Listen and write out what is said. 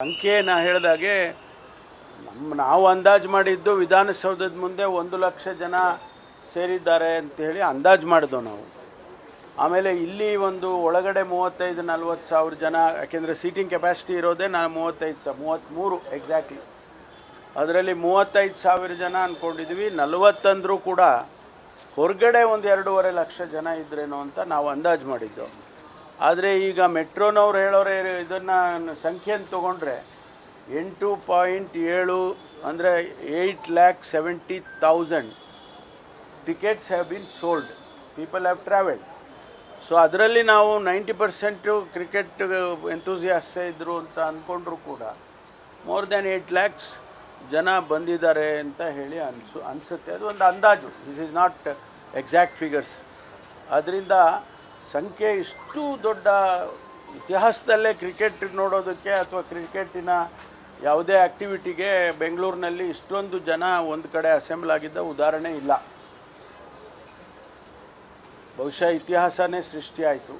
ಸಂಖ್ಯೆನ ಹೇಳಿದಾಗೆ ನಮ್ಮ ನಾವು ಅಂದಾಜು ಮಾಡಿದ್ದು ವಿಧಾನಸೌಧದ ಮುಂದೆ ಒಂದು ಲಕ್ಷ ಜನ ಸೇರಿದ್ದಾರೆ ಅಂತೇಳಿ ಅಂದಾಜು ಮಾಡಿದ್ವು ನಾವು. ಆಮೇಲೆ ಇಲ್ಲಿ ಒಂದು ಒಳಗಡೆ ಮೂವತ್ತೈದು, ನಲ್ವತ್ತು ಸಾವಿರ ಜನ, ಯಾಕೆಂದರೆ ಸೀಟಿಂಗ್ ಕೆಪಾಸಿಟಿ ಇರೋದೇ ನಾನು ಮೂವತ್ತೈದು ಸಾವಿರ ಮೂವತ್ತ್ಮೂರು ಎಕ್ಸಾಕ್ಟ್ಲಿ ಅದರಲ್ಲಿ ಮೂವತ್ತೈದು ಸಾವಿರ ಜನ ಅಂದ್ಕೊಂಡಿದ್ವಿ ನಲವತ್ತಂದರೂ ಕೂಡ ಹೊರಗಡೆ ಒಂದು ಎರಡೂವರೆ ಲಕ್ಷ ಜನ ಇದ್ರೇನೋ ಅಂತ ನಾವು ಅಂದಾಜು ಮಾಡಿದ್ದು ಆದರೆ ಈಗ ಮೆಟ್ರೋನವ್ರು ಹೇಳೋರೆ ಇದನ್ನು ಸಂಖ್ಯೆಯನ್ನು ತೊಗೊಂಡ್ರೆ ಎಂಟು ಪಾಯಿಂಟ್ ಏಳು ಅಂದರೆ eight lakh seventy thousand tickets have been sold, people have travelled. So ಅದರಲ್ಲಿ ನಾವು ನೈಂಟಿ ಪರ್ಸೆಂಟು ಕ್ರಿಕೆಟ್ ಎಂತೂಸಿಯಾಸ್ಟೇ ಇದ್ದರು ಅಂತ ಅಂದ್ಕೊಂಡ್ರು ಕೂಡ ಮೋರ್ ದ್ಯಾನ್ ಏಯ್ಟ್ ಲ್ಯಾಕ್ಸ್ ಜನ ಬಂದಿದ್ದಾರೆ ಅಂತ ಹೇಳಿ ಅನಿಸು ಅನಿಸುತ್ತೆ. ಅದು ಒಂದು ಅಂದಾಜು. This is not exact figures ಅದರಿಂದ ಸಂಖ್ಯೆ ಇಷ್ಟು ದೊಡ್ಡ ಇತಿಹಾಸದಲ್ಲೇ ಕ್ರಿಕೆಟ್ ನೋಡೋದಕ್ಕೆ ಅಥವಾ ಕ್ರಿಕೆಟಿನ ಯಾವುದೇ ಆ್ಯಕ್ಟಿವಿಟಿಗೆ ಬೆಂಗಳೂರಿನಲ್ಲಿ ಇಷ್ಟೊಂದು ಜನ ಒಂದು ಕಡೆ ಅಸೆಂಬ್ಲ್ ಆಗಿದ್ದ ಉದಾಹರಣೆ ಇಲ್ಲ. ಬಹುಶಃ ಇತಿಹಾಸನೇ ಸೃಷ್ಟಿಯಾಯಿತು.